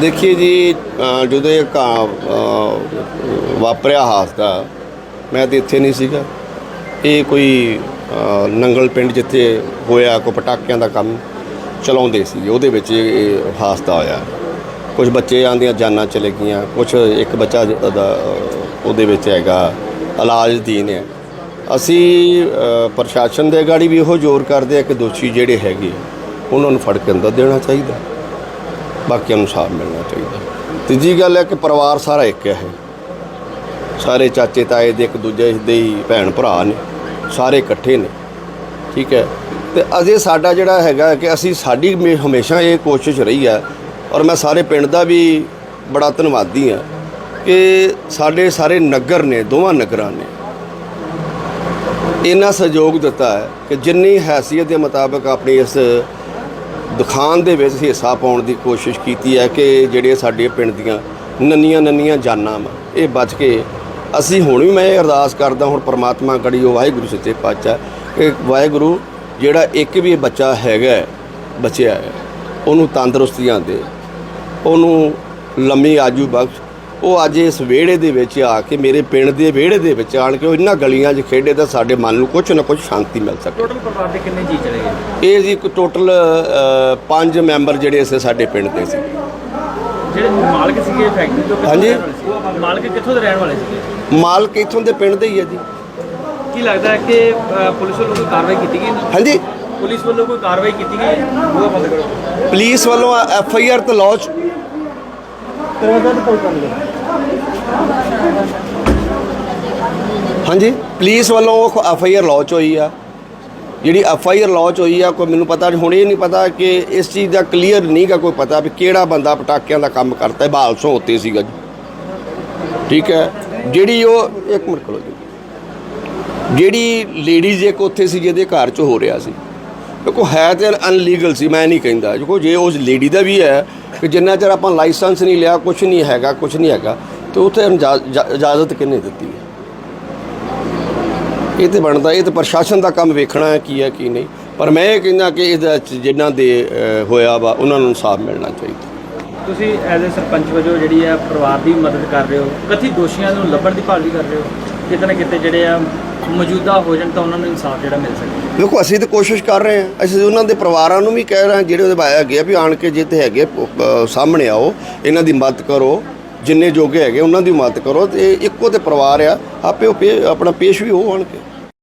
ਦੇਖੀਏ ਜੀ ਜਦੋਂ ਇਹ ਘਾ- ਵਾਪਰਿਆ ਹਾਦਸਾ, ਮੈਂ ਤੇ ਇੱਥੇ ਨਹੀਂ ਸੀਗਾ। ਇਹ ਕੋਈ ਨੰਗਲ ਪਿੰਡ ਜਿੱਥੇ ਹੋਇਆ ਕੋ ਪਟਾਕਿਆਂ ਦਾ ਕੰਮ ਚਲਾਉਂਦੇ ਸੀ, ਉਹਦੇ ਵਿੱਚ ਇਹ ਹਾਦਸਾ ਹੋਇਆ। ਕੁਝ ਬੱਚੇ ਆਂਦੀਆਂ ਜਾਨਾਂ ਚਲੇ ਗਈਆਂ ਕੁਝ ਇੱਕ ਬੱਚਾ ਉਹਦੇ ਵਿੱਚ ਹੈਗਾ, ਇਲਾਜ ਦੀਨ ਹੈ। ਅਸੀਂ ਪ੍ਰਸ਼ਾਸਨ ਦੇ ਗਾੜੀ ਵੀ ਇਹੋ ਜ਼ੋਰ ਕਰਦੇ ਆ ਕਿ ਦੋਸ਼ੀ ਜਿਹੜੇ ਹੈਗੇ, ਉਹਨਾਂ ਨੂੰ ਫੜ ਕੇ ਅੰਦਰ ਦੇਣਾ ਚਾਹੀਦਾ। ਬਾਕੀਆਂ ਨੂੰ ਸਾਥ ਮਿਲਣਾ ਚਾਹੀਦਾ। ਤੀਜੀ ਗੱਲ ਹੈ ਕਿ ਪਰਿਵਾਰ ਸਾਰਾ ਇੱਕ ਹੈ ਸਾਰੇ ਚਾਚੇ ਤਾਏ ਦੇ ਇੱਕ ਦੂਜੇ ਦੇ ਹੀ ਭੈਣ ਭਰਾ ਨੇ, ਸਾਰੇ ਇਕੱਠੇ ਨੇ। ਠੀਕ ਹੈ? ਤੇ ਅਜੇ ਸਾਡਾ ਜਿਹੜਾ ਹੈਗਾ ਕਿ ਅਸੀਂ ਸਾਡੀ ਹਮੇ- ਹਮੇਸ਼ਾ ਇਹ ਕੋਸ਼ਿਸ਼ ਰਹੀ ਹੈ ਔਰ ਮੈਂ ਸਾਰੇ ਪਿੰਡ ਦਾ ਵੀ ਬੜਾ ਧੰਨਵਾਦੀ ਹਾਂ ਕਿ ਸਾਡੇ ਸਾਰੇ ਨਗਰ ਨੇ, ਦੋਵਾਂ ਨਗਰਾਂ ਨੇ ਇੰਨਾ ਸਹਿਯੋਗ ਦਿੱਤਾ ਹੈ ਕਿ ਜਿੰਨੀ ਹੈਸੀਅਤ ਦੇ ਮੁਤਾਬਕ ਆਪਣੀ ਇਸ ਦੁਕਾਨ ਦੇ ਵਿੱਚ ਹਿੱਸਾ ਪਾਉਣ ਦੀ ਕੋਸ਼ਿਸ਼ ਕੀਤੀ ਹੈ ਕਿ ਜਿਹੜੇ ਸਾਡੇ ਪਿੰਡ ਦੀਆਂ ਨੰਨੀਆਂ ਨੰਨੀਆਂ ਜਾਨਾਂ ਵਾ, ਇਹ ਬਚ ਕੇ ਅਸੀਂ ਹੁਣ ਵੀ ਮੈਂ ਇਹ ਅਰਦਾਸ ਕਰਦਾ ਹੁਣ ਪ੍ਰਮਾਤਮਾ ਕੜੀ ਉਹ ਵਾਹਿਗੁਰੂ ਸੱਚੇ ਪਾਤਸ਼ਾਹ ਕਿ ਵਾਹਿਗੁਰੂ ਜਿਹੜਾ ਇੱਕ ਵੀ ਬੱਚਾ ਹੈਗਾ ਬਚਿਆ ਹੈ, ਉਹਨੂੰ ਤੰਦਰੁਸਤੀਆਂ ਦੇ, ਉਹਨੂੰ ਲੰਮੀ ਆਜੂ ਬਖਸ਼ ਉਹ ਅੱਜ ਇਸ ਵਿਹੜੇ ਦੇ ਵਿੱਚ ਆ ਕੇ ਮੇਰੇ ਪਿੰਡ ਦੇ ਵਿਹੜੇ ਦੇ ਵਿੱਚ ਆਣ ਕੇ ਉਹ ਇਹਨਾਂ ਗਲੀਆਂ 'ਚ ਖੇਡੇ ਤਾਂ ਸਾਡੇ ਮਨ ਨੂੰ ਕੁਝ ਨਾ ਕੁਝ ਸ਼ਾਂਤੀ ਮਿਲ ਸਕੇ। ਟੋਟਲ ਪਰਿਵਾਰ ਦੇ ਕਿੰਨੇ ਜੀ ਚਲੇ ਗਏ? ਇਹ ਜੀ ਟੋਟਲ ਪੰਜ ਮੈਂਬਰ ਜਿਹੜੇ ਸੀ ਸਾਡੇ ਪਿੰਡ ਦੇ ਸੀ। ਜਿਹੜੇ ਮਾਲਕ ਸੀਗੇ ਫੈਕਟਰੀ ਤੋਂ ਹਾਂਜੀ। ਮਾਲਕ ਕਿੱਥੋਂ ਦੇ ਰਹਿਣ ਵਾਲੇ ਸੀਗੇ? ਮਾਲਕ ਇੱਥੋਂ ਦੇ ਪਿੰਡ ਦੇ ਹੀ ਹੈ ਜੀ। ਕੀ ਲੱਗਦਾ ਹੈ ਕਿ ਪੁਲਿਸ ਵੱਲੋਂ ਕੋਈ ਕਾਰਵਾਈ ਕੀਤੀ ਗਈ ਨਾ? ਹਾਂਜੀ। ਪੁਲਿਸ ਵੱਲੋਂ ਕੋਈ ਕਾਰਵਾਈ ਕੀਤੀ ਗਈ? ਉਹ ਬੰਦ ਕਰੋ। ਪੁਲਿਸ ਵੱਲੋਂ ਐਫ ਆਈ ਆਰ ਤੇ ਲੌਂਚ ਹਾਂਜੀ ਪੁਲਿਸ ਵੱਲੋਂ ਐਫ ਆਈ ਆਰ ਲੌਂਚ ਹੋਈ ਆ। ਜਿਹੜੀ ਐਫ ਆਈ ਆਰ ਲੌਂਚ ਹੋਈ ਆ, ਕੋਈ ਮੈਨੂੰ ਪਤਾ ਹੁਣ ਇਹ ਨਹੀਂ ਪਤਾ ਕਿ ਇਸ ਚੀਜ਼ ਦਾ ਕਲੀਅਰ ਨਹੀਂ ਗਾ ਕੋਈ ਪਤਾ ਵੀ ਕਿਹੜਾ ਬੰਦਾ ਪਟਾਕਿਆਂ ਦਾ ਕੰਮ ਕਰਦਾ ਹੈ, ਬਾਲ ਸੋ ਉੱਤੇ ਸੀਗਾ ਠੀਕ ਹੈ, ਜਿਹੜੀ ਉਹ, ਇੱਕ ਮਿੰਟ ਖਲੋ ਜੀ। ਜਿਹੜੀ ਲੇਡੀਜ਼ ਇੱਕ ਉੱਥੇ ਸੀ, ਜਿਹਦੇ ਘਰ 'ਚ ਹੋ ਰਿਹਾ ਸੀ। ਦੇਖੋ, ਹੈ ਤੇ ਅਨਲੀਗਲ ਸੀ, ਮੈਂ ਨਹੀਂ ਕਹਿੰਦਾ। ਦੇਖੋ, ਜੇ ਉਸ ਲੇਡੀ ਦਾ ਵੀ ਹੈ, ਕਿ ਜਿੰਨਾ ਚਿਰ ਆਪਾਂ ਲਾਇਸੈਂਸ ਨਹੀਂ ਲਿਆ ਕੁਝ ਨਹੀਂ ਹੈਗਾ ਕੁਝ ਨਹੀਂ ਹੈਗਾ। ਤੇ ਉੱਥੇ ਇਜਾ- ਇਜਾ- ਇਜਾਜ਼ਤ ਕਿਹਨੇ ਦਿੱਤੀ ਹੈ? ਇਹ ਤੇ ਬਣਦਾ ਇਹ ਤੇ ਪ੍ਰਸ਼ਾਸਨ ਦਾ ਕੰਮ ਵੇਖਣਾ ਹੈ ਕੀ ਹੈ ਕੀ ਨਹੀਂ। ਪਰ ਮੈਂ ਇਹ ਕਹਿੰਦਾ ਕਿ ਇਹਦਾ ਚ ਜਿਨ੍ਹਾਂ ਦੇ ਹੋਇਆ ਵਾ ਉਹਨਾਂ ਨੂੰ ਇਨਸਾਫ ਮਿਲਣਾ ਚਾਹੀਦਾ। ਤੁਸੀਂ ਐਜ਼ ਅ ਸਰਪੰਚ ਵਜੋਂ ਜਿਹੜੀ ਆ ਪਰਿਵਾਰ ਦੀ ਮਦਦ ਕਰ ਰਹੇ ਹੋ ਕਥਿਤ ਦੋਸ਼ੀਆਂ ਨੂੰ ਲੱਭਣ ਦੀ ਭਾਲ ਵੀ ਕਰ ਰਹੇ ਹੋ? ਕਿਤੇ ਨਾ ਕਿਤੇ ਜਿਹੜੇ ਆ ਮੌਜੂਦਾ ਹੋ ਜਾਣ ਤਾਂ ਉਹਨਾਂ ਨੂੰ ਇਨਸਾਫ ਜਿਹੜਾ ਮਿਲ ਸਕੇ। ਦੇਖੋ ਅਸੀਂ ਤਾਂ ਕੋਸ਼ਿਸ਼ ਕਰ ਰਹੇ ਹਾਂ। ਅਸੀਂ ਉਹਨਾਂ ਦੇ ਪਰਿਵਾਰਾਂ ਨੂੰ ਵੀ ਕਹਿ ਰਹੇ ਹਾਂ ਜਿਹੜੇ ਉਹਦੇ ਬਾਇਆ ਹੈਗੇ ਆ ਵੀ ਆਣ ਕੇ ਜਿੱਥੇ ਹੈਗੇ ਸਾਹਮਣੇ ਆਓ ਇਹਨਾਂ ਦੀ ਮਦਦ ਕਰੋ। ਜਿੰਨੇ ਜੋਗੇ ਹੈਗੇ, ਉਹਨਾਂ ਦੀ ਮਦਦ ਕਰੋ ਤੇ ਇੱਕੋ ਤੇ ਪਰਿਵਾਰ ਆ, ਆਪੇ ਉਹ ਪੇ- ਆਪਣਾ ਪੇਸ਼ ਵੀ ਹੋ ਆਣ